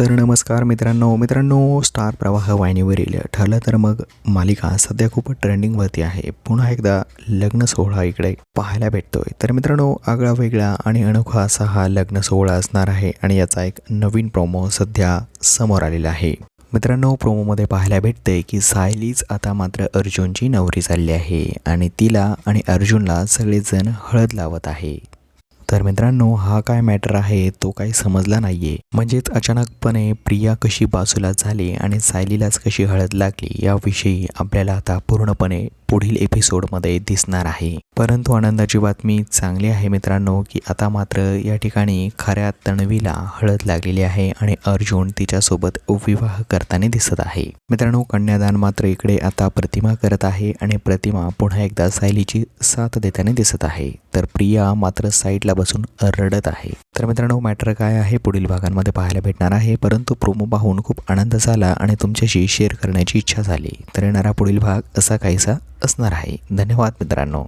तर नमस्कार मित्रांनो मित्रांनो स्टार प्रवाह वाहिनीवरील ठरलं तर मग मालिका सध्या खूप ट्रेंडिंगवरती आहे. पुन्हा एकदा लग्न सोहळा इकडे पाहायला भेटतोय. तर मित्रांनो आगळा वेगळा आणि अनोखा असा हा लग्न सोहळा असणार आहे आणि याचा एक नवीन प्रोमो सध्या समोर आलेला आहे. मित्रांनो प्रोमोमध्ये पाहायला भेटते की सायलीच आता मात्र अर्जुनची नवरी चालली आहे आणि तिला आणि अर्जुनला सगळेजण हळद लावत आहे. तर मित्रांनो हा काय मॅटर आहे तो काही समजला नाहीये. म्हणजेच अचानकपणे प्रिया कशी बाजूला झाली आणि सायलीलाच कशी हळद लागली याविषयी आपल्याला आता पूर्णपणे पुढील एपिसोडमध्ये दिसणार आहे. परंतु आनंदाची बातमी चांगली आहे मित्रांनो की आता मात्र या ठिकाणी खऱ्या तणवीला हळद लागलेली आहे आणि अर्जुन तिच्यासोबत विवाह करताना दिसत आहे. मित्रांनो कन्यादान मात्र इकडे आता प्रतिमा करत आहे आणि प्रतिमा पुन्हा एकदा सायलीची साथ देताना दिसत आहे. तर प्रिया मात्र साईडला बसून रडत आहे. तर मित्रांनो मॅटर काय आहे पुढील भागांमध्ये पाहायला भेटणार आहे. परंतु प्रोमो पाहून खूप आनंद झाला आणि तुमच्याशी शेअर करण्याची इच्छा झाली. तर येणारा पुढील भाग असा काहीसा असणार आहे. धन्यवाद मित्रांनो.